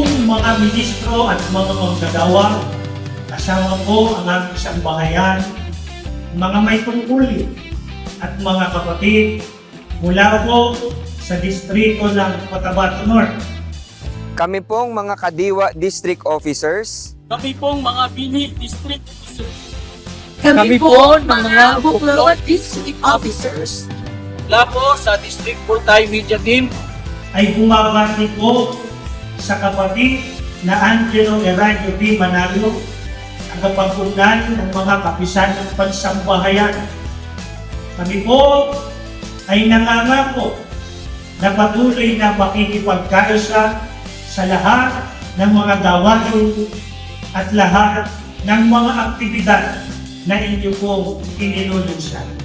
mga ministro at mga manggagawa, kasama po ang aming sambahayan, mga may tungkulin at mga kapatid mula po sa distrito ng Cotabato North. Kami pong mga Kadiwa District Officers Kami pong mga Bini District Officers Kami po mga Buklod District Officers. mula po sa District Multimedia Team ay bumabati po sa kapatid na Angelo Erayo P. Manalo, ang kapagpunan ng mga kapisan ng pansambahayan. Kami po ay nangangako na patuloy na makikipagkaisa sa lahat ng mga gawain at lahat ng mga aktibidad na inyo po inilulunsad.